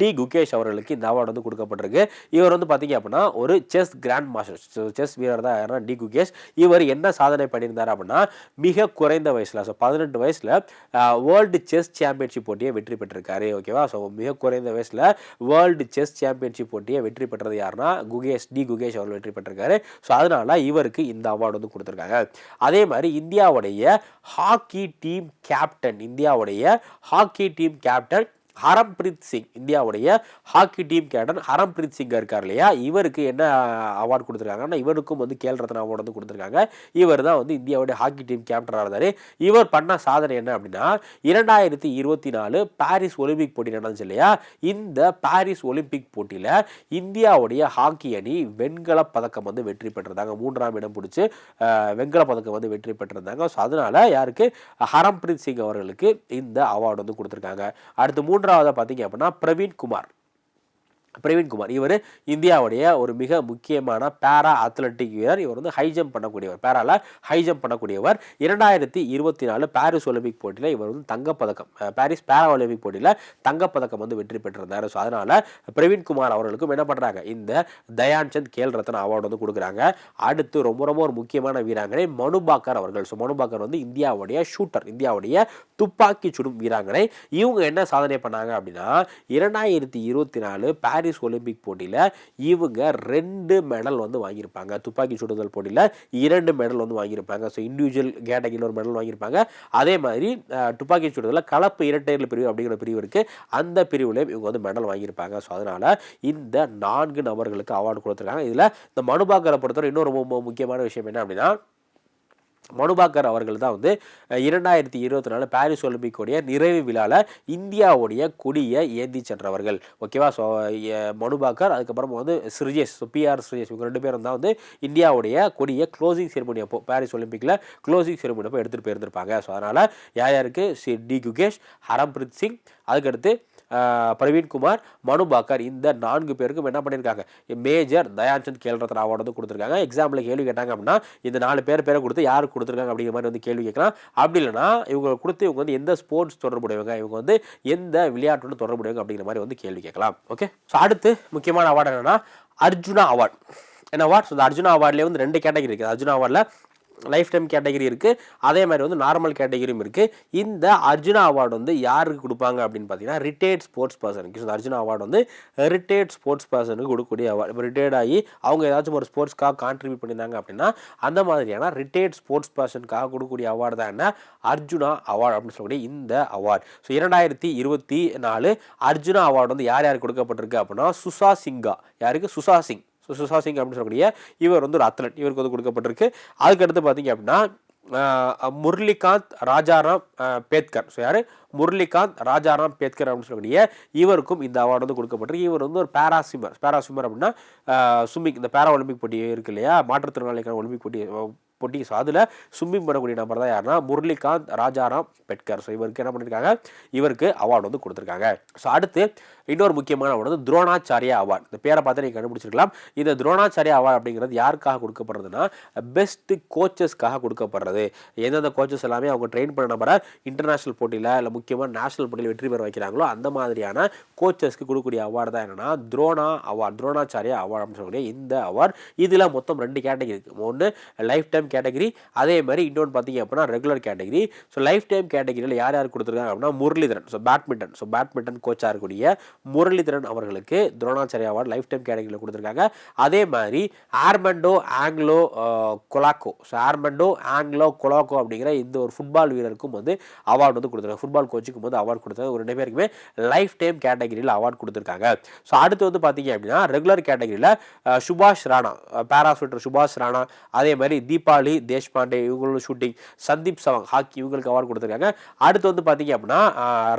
டி குகேஷ் அவர்களுக்கு இந்த அவார்டு வந்து கொடுக்கப்பட்டிருக்கு. இவர் வந்து பார்த்தீங்க அப்படின்னா ஒரு செஸ் கிராண்ட் மாஸ்டர் செஸ் வீரர் தான் யாருன்னா டி குகேஷ். இவர் என்ன சாதனை பண்ணியிருந்தார் அப்படின்னா மிக குறைந்த வயசில் ஸோ பதினெட்டு வயசில் வேர்ல்டு செஸ் சாம்பியன்ஷிப் போட்டியை வெற்றி பெற்றிருக்காரு ஓகேவா ஸோ மிக குறைந்த வயசில் வேர்ல்டு செஸ் சாம்பியன்ஷிப் போட்டியை வெற்றி பெற்றது யாருன்னா குகேஷ் டி குகேஷ் அவர்கள் வெற்றி பெற்றிருக்காரு. ஸோ அதனால இவருக்கு இந்த அவார்டு வந்து கொடுத்துருக்காங்க. அதே மாதிரி இந்தியாவுடைய ஹாக்கி டீம் கேப்டன் இந்தியா இந்தியாவுடைய hockey team captain Harmanpreet Singh இந்தியாவுடைய hockey team captain Harmanpreet Singh இருக்கார் இல்லையா? இவருக்கு என்ன அவார்டு கொடுத்துருக்காங்கன்னா இவருக்கும் வந்து கேல் ரத்னா அவார்டு வந்து கொடுத்துருக்காங்க. இவர் தான் வந்து இந்தியாவுடைய ஹாக்கி டீம் கேப்டனாக இருந்தார் இவர் பண்ண சாதனை என்ன அப்படின்னா இரண்டாயிரத்தி இருபத்தி நாலு பாரிஸ் ஒலிம்பிக் போட்டி நடந்துச்சு இல்லையா? இந்த பாரிஸ் ஒலிம்பிக் போட்டியில் இந்தியாவுடைய ஹாக்கி அணி வெண்கல பதக்கம் வந்து வெற்றி பெற்றிருந்தாங்க. மூன்றாம் இடம் பிடிச்சி வெண்கல பதக்கம் வந்து வெற்றி பெற்றிருந்தாங்க. ஸோ அதனால யாருக்கு? ஹரம்பிரீத் சிங் அவர்களுக்கு இந்த அவார்டு வந்து கொடுத்துருக்காங்க. அடுத்து மூன்று மூன்றாவதாக பார்த்தீங்க அப்படின்னா பிரவீன் குமார். பிரவீன்குமார் இவர் இந்தியாவுடைய ஒரு மிக முக்கியமான பேரா அத்லட்டிக் வீரர் இவர் வந்து ஹை ஜம்ப் பண்ணக்கூடியவர். பேரால ஹை ஜம்ப் பண்ணக்கூடியவர். இரண்டாயிரத்தி இருபத்தி நாலு பாரிஸ் ஒலிம்பிக் போட்டியில் இவர் வந்து தங்கப்பதக்கம் பாரிஸ் பேரா ஒலிம்பிக் போட்டியில் தங்கப்பதக்கம் வந்து வெற்றி பெற்றிருந்தார். ஸோ அதனால் பிரவீன்குமார் அவர்களுக்கும் என்ன பண்ணுறாங்க இந்த தயான் சந்த் கேல் ரத்ன அவார்டு வந்து கொடுக்குறாங்க. அடுத்து ரொம்ப ரொம்ப ஒரு முக்கியமான வீராங்கனை மனுபாக்கர் அவர்கள். ஸோ மனுபாக்கர் வந்து இந்தியாவுடைய ஷூட்டர் இந்தியாவுடைய துப்பாக்கி சுடும் வீராங்கனை. இவங்க என்ன சாதனை பண்ணாங்க அப்படின்னா இரண்டாயிரத்தி இருபத்தி நாலு பாரிஸ் பாரிஸ் ஒலிம்பிக் போட்டியில் இவங்க ரெண்டு மெடல் வந்து வாங்கியிருப்பாங்க. துப்பாக்கி சுடுதல் போட்டியில் இரண்டு மெடல் வந்து வாங்கியிருப்பாங்க. ஸோ இண்டிவிஜுவல் கேட்டகிரியில் ஒரு மெடல் வாங்கியிருப்பாங்க. அதே மாதிரி துப்பாக்கி சுடுதலில் கலப்பு இரட்டையர் பிரிவு அப்படிங்கிற பிரிவு இருக்குது அந்த பிரிவுலேயும் இவங்க வந்து மெடல் வாங்கியிருப்பாங்க. ஸோ அதனால் இந்த நான்கு நபர்களுக்கு அவார்டு கொடுத்துருக்காங்க. இதில் இந்த மனுபாக்கரை பொறுத்தவரை இன்னும் ரொம்ப முக்கியமான விஷயம் என்ன அப்படின்னா மனுபாக்கர் அவர்கள் தான் வந்து இரண்டாயிரத்தி இருபத்தி நாலு பாரிஸ் ஒலிம்பிக்கோடைய நிறைவு விழாவில் இந்தியாவுடைய கொடியை ஏந்தி சென்றவர்கள். ஓகேவா? ஸோ மனுபாக்கர் அதுக்கப்புறமா வந்து ஸ்ரீஜேஷ் பிஆர் ஸ்ரீஜேஷ் இவங்க ரெண்டு பேரும் தான் வந்து இந்தியாவுடைய கொடியை க்ளோசிங் செரிமனி அப்போ பாரிஸ் ஒலிம்பிக்கில் க்ளோசிங் செரிமனி அப்போ எடுத்துகிட்டு போயிருந்திருப்பாங்க. ஸோ அதனால் யார் யாருக்கு? ஸ்ரீ டி குகேஷ் ஹரம்பிரீத் சிங் அதுக்கடுத்து பிரவீன்குமார் மனு பாக்கர் இந்த நான்கு பேருக்கும் என்ன பண்ணியிருக்காங்க மேஜர் தயான்சந்த் கேல்ரத்ன அவார்டு வந்து கொடுத்துருக்காங்க எக்ஸாம்பிள் கேள்வி கேட்டாங்க அப்படின்னா இந்த நாலு பேர் பேரை கொடுத்து யாருக்கு கொடுத்துருக்காங்க அப்படிங்கிற மாதிரி வந்து கேள்வி கேட்கலாம். அப்படி இல்லைனா இவங்க கொடுத்து இவங்க வந்து எந்த ஸ்போர்ட்ஸ் தொடர்புடையவங்க இவங்க வந்து எந்த விளையாட்டுடன் தொடர்புடையவங்க அப்படிங்கிற மாதிரி வந்து கேள்வி கேட்கலாம். ஓகே ஸோ அடுத்து முக்கியமான அவார்டு என்னன்னா அர்ஜுனா அவார்டு என்ன அவார்ட் ஸோ அர்ஜுனா அவார்ட்லேயே வந்து ரெண்டு கேட்டகரி இருக்குது. அர்ஜுனா அவார்டில் லைஃப் டைம் கேட்டகரி இருக்குது அதே மாதிரி வந்து நார்மல் கேட்டகரியும் இருக்குது இந்த அர்ஜுனா அவார்டு வந்து யாருக்கு கொடுப்பாங்க அப்படின்னு பார்த்தீங்கன்னா ரிட்டையர்ட் ஸ்போர்ட்ஸ் பர்சனுக்கு ஸோ அர்ஜுனா அவார்டு வந்து ரிட்டையர்ட் ஸ்போர்ட்ஸ் பர்சனுக்கு கொடுக்கக்கூடிய அவார்டு. இப்போ ரிட்டையர்ட் ஆகி அவங்க ஏதாச்சும் ஒரு ஸ்போர்ட்ஸ்க்காக கான்ட்ரிபியூட் பண்ணியிருந்தாங்க அப்படின்னா அந்த மாதிரியான ரிட்டையர்ட் ஸ்போர்ட்ஸ் பர்சனுக்காக கொடுக்கக்கூடிய அவார்டு தான் என்ன? அர்ஜுனா அவார்டு அப்படின்னு சொல்லக்கூடிய இந்த அவார்டு. ஸோ இரண்டாயிரத்தி இருபத்தி நாலு அர்ஜுனா அவார்டு வந்து யார் யாருக்கு கொடுக்கப்பட்டிருக்கு அப்படின்னா சுஷா சிங்கா. யாருக்கு? சுஷா சிங். ஸோ சுஷா சிங் அப்படின்னு சொல்லக்கூடிய இவர் வந்து ஒரு அத்லட் இவருக்கு வந்து கொடுக்கப்பட்டிருக்கு. அதுக்கடுத்து பார்த்தீங்க அப்படின்னா முரளிகாந்த் ராஜாராம் பேத்கர். ஸோ யார்? முரளிகாந்த் ராஜாராம் பேத்கர் அப்படின்னு சொல்லக்கூடிய இவருக்கும் இந்த அவார்டு வந்து கொடுக்கப்பட்டிருக்கு. இவர் வந்து ஒரு பேராசிமர் பேராசிமர் அப்படின்னா ஸ்விம்மிங் இந்த பேரா ஒலிம்பிக் போட்டி இருக்கு இல்லையா? மாற்றுத்திறனாளிக்கான ஒலிம்பிக் போட்டி போட்டி. ஸோ அதில் ஸ்விம்மிங் பண்ணக்கூடிய நபர் தான் யாருன்னா முரளிகாந்த் ராஜாராம் பெட்கர் ஸோ இவருக்கு என்ன பண்ணியிருக்காங்க இவருக்கு அவார்டு வந்து கொடுத்துருக்காங்க. ஸோ அடுத்து இன்னொரு முக்கியமான ஒன்று வந்து துரோணாச்சாரியா அவார்டு. இந்த பேரை பார்த்து நீங்கள் கண்டுபிடிச்சிருக்கலாம். இந்த துரோணாச்சாரியா அவார்டு அப்படிங்கிறது யாருக்காக கொடுக்கப்படுறதுன்னா பெஸ்ட்டு கோச்சஸ்க்காக கொடுக்கப்படுறது. எந்தெந்த கோச்சஸ் எல்லாமே அவங்க ட்ரெயின் பண்ண நபரை இன்டர்நேஷனல் போட்டியில் இல்லை முக்கியமாக நேஷனல் போட்டியில் வெற்றி பெற வைக்கிறாங்களோ அந்த மாதிரியான கோச்சஸ்க்கு கொடுக்கக்கூடிய அவார்டு தான் என்னென்னா துரோணா அவார்டு துரோணாச்சாரியா அவார்டு அப்படின்னு சொல்லக்கூடிய இந்த அவார்டு. இதில் மொத்தம் ரெண்டு கேட்டகரி இருக்குது ஒன்று லைஃப் டைம் கேட்டகரி அதே மாதிரி இன்னொன்று பார்த்தீங்க அப்படின்னா regular category so life time கேட்டகரியில் யார் யார் கொடுத்துருக்காங்க அப்படின்னா Muralidharan. So badminton so badminton கோச்சாக இருக்கக்கூடிய முரளிதரன் அவர்களுக்கு துரோணாச்சாரிய அவார்டு லைஃப் டைம் கேட்டகரியில் கொடுத்துருக்காங்க. அதே மாதிரி Armando Anglo Colaco. So Armando Anglo Colaco அப்படிங்கிற இந்த ஒரு ஃபுட்பால் வீரருக்கும் வந்து அவார்டு வந்து கொடுத்துருக்காங்க. ஃபுட்பால் கோச்சுக்கும் வந்து அவார்டு கொடுத்தாங்க ஒரு ரெண்டு பேருக்குமே லைஃப் டைம் கேட்டகரியில் அவார்டு கொடுத்துருக்காங்க. ஸோ அடுத்து வந்து பார்த்தீங்க அப்படின்னா ரெகுலர் கேட்டகரியில் சுபாஷ் ராணா பேராசூட்டர் சுபாஷ் ராணா அதே மாதிரி தீபாவளி தேஷ்பாண்டே இவங்களும் ஷூட்டிங் சந்தீப் சவங் ஹாக்கி இவங்களுக்கு அவார்டு கொடுத்துருக்காங்க. அடுத்து வந்து பார்த்தீங்க அப்படின்னா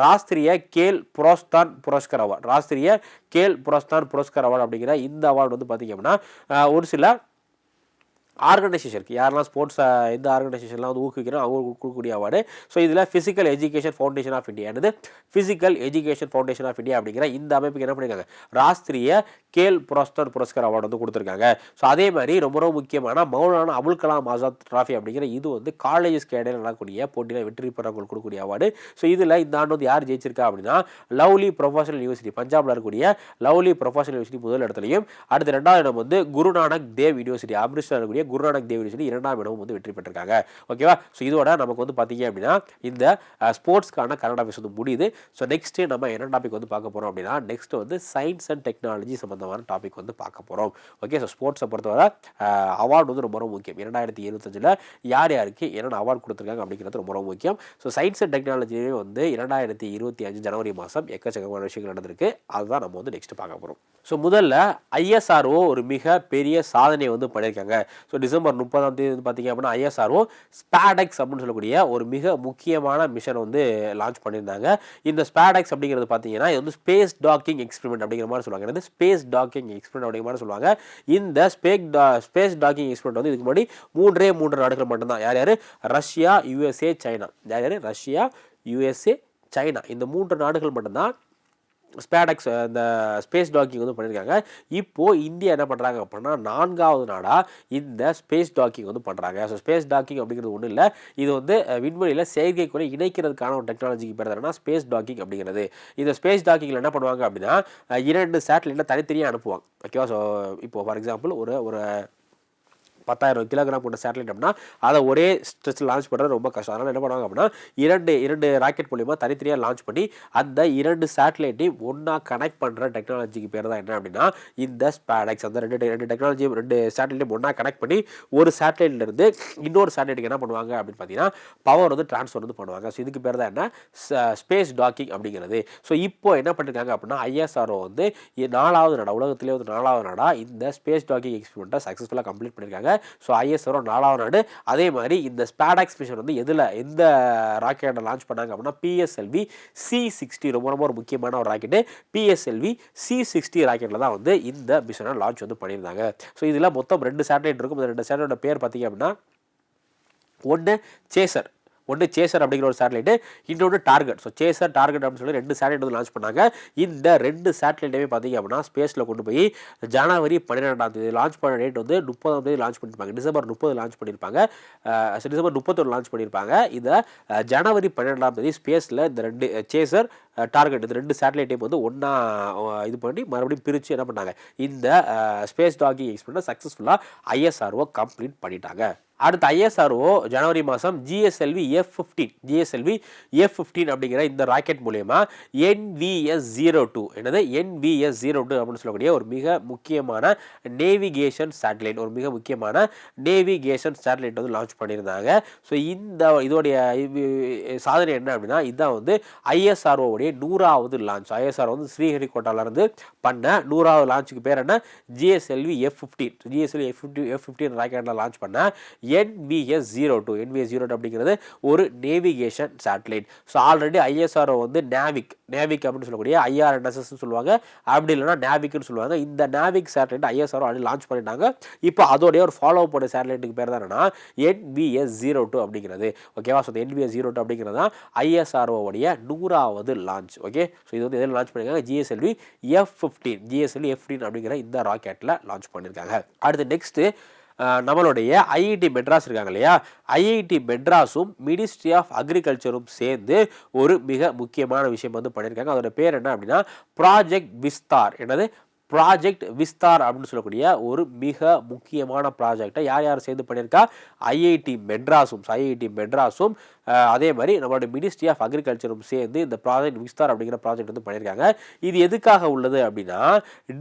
ராஷ்திரிய கேல் புரோஸ்தான் புரஸ்கர் அவார்டு. ராஷ்திரிய கேல் புரஸ்தான் புரஸ்கர் அவார்டு அப்படிங்கிற இந்த அவார்டு வந்து பார்த்தீங்க அப்படின்னா ஒரு சில ஆர்கனைசேஷனுக்கு யாரெல்லாம் ஸ்போர்ட்ஸ் எந்த ஆர்கனைசேஷன்லாம் வந்து ஊக்குவிக்கிறோம் அவங்களுக்கு கொடுக்கக்கூடிய அவார்டு ஸோ இதில் physical education foundation of India என்னது? Physical education foundation of India அப்படிங்கிற இந்த அமைப்புக்கு என்ன பண்ணியிருக்காங்க ராஷ்திரிய கேல் புரஸ்தர் புரஸ்கர் அவார்டு வந்து கொடுத்துருக்காங்க. ஸோ அதே மாதிரி ரொம்ப ரொம்ப முக்கியமான மௌலானா அபுல் கலாம் ஆசாத் ட்ராஃபி அப்படிங்கிற இது வந்து காலேஜஸ் கேடையில் நடக்கக்கூடிய போட்டியில் வெற்றி பெறவங்களுக்கு கொடுக்கக்கூடிய அவார்டு ஸோ இதில் இந்த ஆண்டு வந்து யார் ஜெயிச்சிருக்கா அப்படின்னா லவ்லி ப்ரொஃபஷனல் யூனிவர்சிட்டி பஞ்சாபில் இருக்கக்கூடிய லவ்லி ப்ரொஃபஷனல் யூனிவர்சிட்டி முதல் இடத்துலையும் அடுத்த ரெண்டாவது இடம் வந்து குருநானக் தேவ் யூனிவர்சிட்டி அமிர்தசர் இருக்கக்கூடிய குருநானக் தேவ் சொல்லி இரண்டாம் இடமும் வந்து வெற்றி பெற்றிருக்காங்க. ஓகேவா ஸோ இதோட நமக்கு வந்து பார்த்தீங்க அப்படின்னா இந்த ஸ்போர்ட்ஸ்க்கான கரண்ட் ஆஃபீஸ் வந்து முடியுது. ஸோ நெக்ஸ்ட் நம்ம என்ன டாபிக் வந்து பார்க்க போகிறோம் அப்படின்னா நெக்ஸ்ட் வந்து சயின்ஸ் அண்ட் டெக்னாலஜி சம்மந்தமான டாபிக் வந்து பார்க்க போகிறோம் ஓகே ஸோ ஸ்போர்ட்ஸை பொறுத்தவரை அவார்டு வந்து ரொம்ப ரொம்ப முக்கியம். இரண்டாயிரத்தி இருபத்தஞ்சில் யார் யாருக்கு என்னென்ன அவார்டு கொடுத்துருக்காங்க அப்படிங்கிறது ரொம்ப ரொம்ப முக்கியம். ஸோ சயின்ஸ் அண்ட் டெக்னாலஜியே வந்து இரண்டாயிரத்தி இருபத்தி அஞ்சு ஜனவரி மாதம் எக்கச்சக்கமான விஷயங்கள் நடந்திருக்கு. அதுதான் நம்ம வந்து நெக்ஸ்ட் பார்க்க போகிறோம் ஸோ முதல்ல ஐஎஸ்ஆர்ஓ ஒரு மிக பெரிய சாதனையை வந்து பண்ணியிருக்காங்க. ஸோ டிசம்பர் முப்பதாம் தேதி வந்து பார்த்தீங்க அப்படின்னா ஐஎஸ்ஆர்ஓ ஸ்பேடெக்ஸ் அப்படின்னு சொல்லக்கூடிய ஒரு மிக முக்கியமான மிஷன் வந்து லான்ச் பண்ணியிருந்தாங்க. இந்த ஸ்பேடெக்ஸ் அப்படிங்கிறது பார்த்தீங்கன்னா இது வந்து ஸ்பேஸ் டாக்கிங் எக்ஸ்பெரிமெண்ட் அப்படிங்கிற மாதிரி சொல்லுவாங்க. இது ஸ்பேஸ் டாக்கிங் எக்ஸ்பெரிமெண்ட் அப்படிங்கிற மாதிரி சொல்லுவாங்க. இந்த ஸ்பேக் ஸ்பேஸ் டாக்கிங் எக்ஸ்பெரிமெண்ட் வந்து இதுக்கு முன்னாடி மூன்றே மூன்று நாடுகள் மட்டும்தான். யார் யார்? ரஷ்யா யூஎஸ்ஏ சைனா யார் யார்? ரஷ்யா யூஎஸ்ஏ சைனா இந்த மூன்று நாடுகள் மட்டும்தான் ஸ்பேடக்ஸ் இந்த ஸ்பேஸ் டாக்கிங் வந்து பண்ணியிருக்காங்க இப்போது இந்தியா என்ன பண்ணுறாங்க அப்படின்னா நான்காவது நாடாக இந்த ஸ்பேஸ் டாக்கிங் வந்து பண்ணுறாங்க ஸோ ஸ்பேஸ் டாக்கிங் அப்படிங்கிறது ஒன்றும் இல்லை. இது வந்து விண்வெளியில் செயற்கைக்குறை இணைக்கிறதுக்கான ஒரு டெக்னாலஜிக்கு பேர் என்னன்னா ஸ்பேஸ் டாக்கிங் அப்படிங்கிறது. இந்த ஸ்பேஸ் டாக்கிங்கில் என்ன பண்ணுவாங்க அப்படின்னா இரண்டு சேட்டலைட்டில் தனித்தனியாக அனுப்புவாங்க. ஓகேவா ஸோ இப்போ ஃபார் எக்ஸாம்பிள் ஒரு ஒரு பத்தாயிரம் கிலோகிராம் கொண்ட சேட்டலைட் அப்படின்னா அதை ஒரே ஸ்ட்ரெச்சில் லான்ச் பண்ணுறது ரொம்ப கஷ்டம். அதனால் என்ன பண்ணுவாங்க அப்படின்னா இரண்டு இரண்டு ராக்கெட் மூலியமாக தனித்தனியாக லான்ச் பண்ணி அந்த இரண்டு சேட்டலைட்டையும் ஒன்றா கனெக்ட் பண்ணுற டெக்னாலஜிக்கு பேர் தான் என்ன அப்படின்னா இந்த ஸ்பேடெக்ஸ் அந்த ரெண்டு ரெண்டு டெக்னாலஜியும் ரெண்டு சேட்டலைட்டையும் ஒன்றா கனெக்ட் பண்ணி ஒரு சேட்டலைட்லேருந்து இன்னொரு சேட்டலைட்டுக்கு என்ன பண்ணுவாங்க அப்படின்னு பார்த்தீங்கன்னா பவர் வந்து ட்ரான்ஸ்ஃபர் வந்து பண்ணுவாங்க. ஸோ இதுக்கு பேர் தான் என்ன? ஸ்பேஸ் டாக்கிங் அப்படிங்கிறது. ஸோ இப்போ என்ன பண்ணிருக்காங்க அப்படின்னா ஐஎஸ்ஆர்ஓ வந்து நாலாவது நாடா உலகத்திலே வந்து நாலாவது நாடா இந்த ஸ்பேஸ் டாக்கிங் எக்ஸ்பெரிமெண்ட்டை சக்ஸஸ்ஃபுல்லாக கம்ப்ளீட் பண்ணியிருக்காங்க ஸோ ஐஎஸ்ஆரோ நாலாவது நாடு. அதே மாதிரி இந்த ஸ்பேடாக்ஸ் மிஷன் வந்து எதில் எந்த ராக்கெட்டை லான்ச் பண்ணாங்க அப்படின்னா பிஎஸ்எல்வி சி சிக்ஸ்டி ரொம்ப ரொம்ப ஒரு முக்கியமான ஒரு ராக்கெட்டு பிஎஸ்எல்வி சி சிக்ஸ்டி ராக்கெட்டில் தான் வந்து இந்த மிஷனை லான்ச் வந்து பண்ணியிருந்தாங்க. ஸோ இதில் மொத்தம் ரெண்டு சேட்டலைட் இருக்கும். இந்த ரெண்டு சேட்டலைட்டோட பேர் பார்த்தீங்க அப்படின்னா ஒன்று சேசர் ஒன்று சேசர் அப்படிங்கிற ஒரு சேட்டலைட்டு இன்னொன்று டார்கெட் ஸோ சேசர் டார்கெட் அப்படின்னு சொல்லி ரெண்டு சேட்டலைட் வந்து லான்ச் பண்ணாங்க. இந்த ரெண்டு சேட்டலைட்டுமே பார்த்தீங்க அப்படின்னா ஸ்பேஸில் கொண்டு போய் ஜனவரி பன்னிரெண்டாம் தேதி லான்ச் பண்ண டேட் வந்து முப்பதாம் தேதி லான்ச் பண்ணியிருப்பாங்க. டிசம்பர் முப்பது லான்ச் பண்ணியிருப்பாங்க. டிசம்பர் முப்பத்தொன்று லான்ச் பண்ணியிருப்பாங்க. இதை ஜனவரி பன்னிரெண்டாம் தேதி ஸ்பேஸில் இந்த ரெண்டு சேசர் டார்கெட் இது ரெண்டு சேட்டலைட்டையும் வந்து ஒன்றா இது பண்ணி மறுபடியும் பிரித்து என்ன பண்ணாங்க? இந்த ஸ்பேஸ் டாக்கிங் எக்ஸ்பெரிமெண்ட் சக்ஸஸ்ஃபுல்லாக ஐஎஸ்ஆர்ஓ கம்ப்ளீட் பண்ணிட்டாங்க. அடுத்து ஐஎஸ்ஆர்ஓ ஜனவரி மாதம் GSLV F fifteen GSLV F fifteen அப்படிங்கிற இந்த ராக்கெட் மூலயமா என்விஎஸ் ஜீரோ டூ என்னது? என்விஎஸ் ஜீரோ டூ அப்படின்னு சொல்லக்கூடிய ஒரு மிக முக்கியமான நேவிகேஷன் சேட்டலைட் ஒரு மிக முக்கியமான நேவிகேஷன் சேட்டலைட் வந்து லான்ச் பண்ணியிருந்தாங்க. ஸோ இந்த இதோடைய சாதனை என்ன அப்படின்னா இதுதான் வந்து ஐஎஸ்ஆர்ஓடைய நூறாவது லான்ச் ஐஎஸ்ஆர் வந்து ஸ்ரீஹரிகோட்டாவிலேருந்து பண்ண நூறாவது லான்ச்சுக்கு பேர் என்ன? GSLV F fifteen GSLV F fifty F fifteen ராக்கெட்டில் launch பண்ண NVS zero two NVS zero two அப்படிங்கிறது ஒரு navigation satellite so already ISRO வந்து நேவிக் நேவிக் அப்படின்னு சொல்லக்கூடிய ஐஆர்என்எஸ்எஸ்னு சொல்லுவாங்க. அப்படி இல்லைன்னா நேவிக்னு சொல்லுவாங்க. இந்த NavIC satellite ISRO already launch பண்ணிட்டாங்க. இப்போ அதோடைய ஒரு ஃபாலோ பண்ண சேட்டலைட்டுக்கு பேர் தான் என்னன்னா என்விஎஸ் ஜீரோ டூ அப்படிங்கிறது. ஓகேவா ஸோ என்விஎஸ் ஜீரோ டூ அப்படிங்கிறது தான் ஐஎஸ்ஆர்ஓடைய நூறாவது லான்ச் ஓகே ஸோ இது வந்து எதில் லான்ச் பண்ணியிருக்காங்க GSLV F fifteen GSLV F fifteen அப்படிங்கிற இந்த ராக்கெட்டில் லான்ச் பண்ணியிருக்காங்க அடுத்து நெக்ஸ்ட்டு நம்மளுடைய ஐஐடி மெட்ராஸ் இருக்காங்க இல்லையா? ஐஐடி மெட்ராஸும் மினிஸ்ட்ரி ஆஃப் அக்ரிகல்ச்சரும் சேர்ந்து ஒரு மிக முக்கியமான விஷயம் வந்து பண்ணியிருக்காங்க. அதோட பேர் என்ன அப்படின்னா ப்ராஜெக்ட் விஸ்தார் என்னது? ப்ராஜெக்ட் விஸ்தார் அப்படின்னு சொல்லக்கூடிய ஒரு மிக முக்கியமான ப்ராஜெக்டை யார் யார் சேர்ந்து பண்ணியிருக்கா? ஐஐடி மெட்ராஸும் ஐஐடி மெட்ராஸும் அதே மாதிரி நம்மளுடைய மினிஸ்ட்ரி ஆஃப் அக்ரிகல்ச்சரும் சேர்ந்து இந்த ப்ராஜெக்ட் விஸ்தார் அப்படிங்கிற ப்ராஜெக்ட் வந்து பண்ணியிருக்காங்க. இது எதுக்காக உள்ளது அப்படின்னா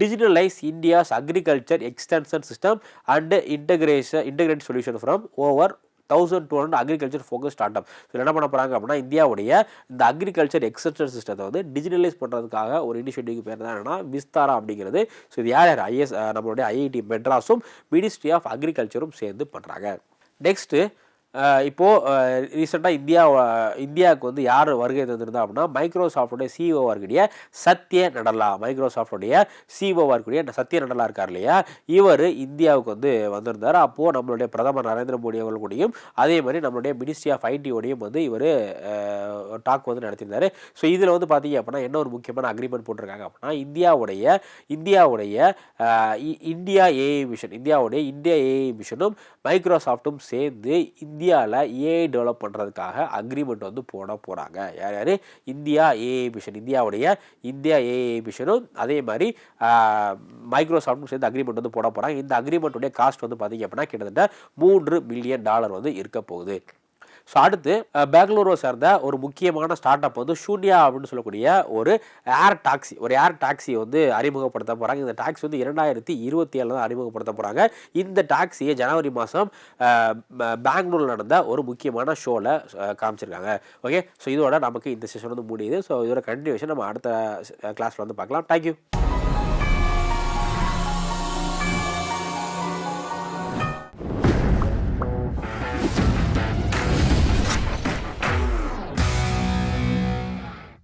digitalise India's agriculture extension system and integration integrate solution from over thousand two hundred agriculture focus start up so என்ன பண்ண போகிறாங்க அப்படின்னா இந்தியாவுடைய இந்த அக்ரிகல்ச்சர் எக்ஸ்டென்ஷன் சிஸ்டத்தை வந்து டிஜிட்டலைஸ் பண்ணுறதுக்காக ஒரு இனிஷியேட்டிவ் பேர் தான் என்னன்னா விஸ்தாரா அப்படிங்கிறது. ஸோ இது யார் யார் ஐஎஸ் நம்மளுடைய ஐஐடி மெட்ராஸும் மினிஸ்ட்ரி ஆஃப் அக்ரிகல்ச்சரும் சேர்ந்து பண்ணுறாங்க நெக்ஸ்ட்டு இப்போது ரீசெண்டாக இந்தியா இந்தியாவுக்கு வந்து யார் வருகை தந்திருந்தா அப்படின்னா மைக்ரோசாஃப்டோடைய சிஓவாக இருக்கக்கூடிய சத்ய நடலா. மைக்ரோசாஃப்டோடைய சிஓவாக இருக்கக்கூடிய சத்ய நடலா இருக்கார் இல்லையா? இவர் இந்தியாவுக்கு வந்து வந்திருந்தார். அப்போது நம்மளுடைய பிரதமர் நரேந்திர மோடி அவர்களுடையும் அதே மாதிரி நம்மளுடைய மினிஸ்ட்ரி ஆஃப் ஐடியோடையும் வந்து இவர் டாக் வந்து நடத்தியிருந்தார். ஸோ இதில் வந்து பார்த்தீங்க அப்படின்னா என்ன ஒரு முக்கியமான அக்ரிமெண்ட் போட்டிருக்காங்க அப்படின்னா இந்தியாவுடைய இந்தியாவுடைய இ- இந்தியா ஏஐ மிஷன் இந்தியாவுடைய இந்தியா ஏஐ மிஷனும் மைக்ரோசாஃப்ட்டும் சேர்ந்து இந்தியாவில் ஏஐ டெவலப் பண்ணுறதுக்காக அக்ரிமெண்ட் வந்து போட போகிறாங்க யார் யார்? இந்தியா ஏஐ மிஷன் இந்தியாவுடைய இந்தியா ஏஐ மிஷனும் அதே மாதிரி மைக்ரோசாஃப்ட்டும் சேர்ந்து அக்ரிமெண்ட் வந்து போட போகிறாங்க இந்த அக்ரிமெண்ட்டுடைய காஸ்ட் வந்து பார்த்தீங்க அப்படின்னா கிட்டத்தட்ட மூன்று பில்லியன் டாலர் வந்து இருக்க போகுது. ஸோ அடுத்து பெங்களூருவை பெங்களூரை சேர்ந்த ஒரு முக்கியமான ஸ்டார்ட் அப் வந்து ஷூன்யா அப்படின்னு சொல்லக்கூடிய ஒரு ஏர் டாக்ஸி ஒரு ஏர் டாக்ஸி வந்து அறிமுகப்படுத்த போகிறாங்க இந்த டாக்ஸி வந்து இரண்டாயிரத்தி இருபத்தி ஏழில் தான் அறிமுகப்படுத்த போகிறாங்க இந்த டாக்ஸியை ஜனவரி மாதம் பெங்களூரில் நடந்த ஒரு முக்கியமான ஷோவில் காமிச்சிருக்காங்க. ஓகே ஸோ இதோட நமக்கு இந்த செஷன் வந்து முடியுது. ஸோ இதோட கண்டினியூஷன் நம்ம அடுத்த கிளாஸில் வந்து பார்க்கலாம். தேங்க்யூ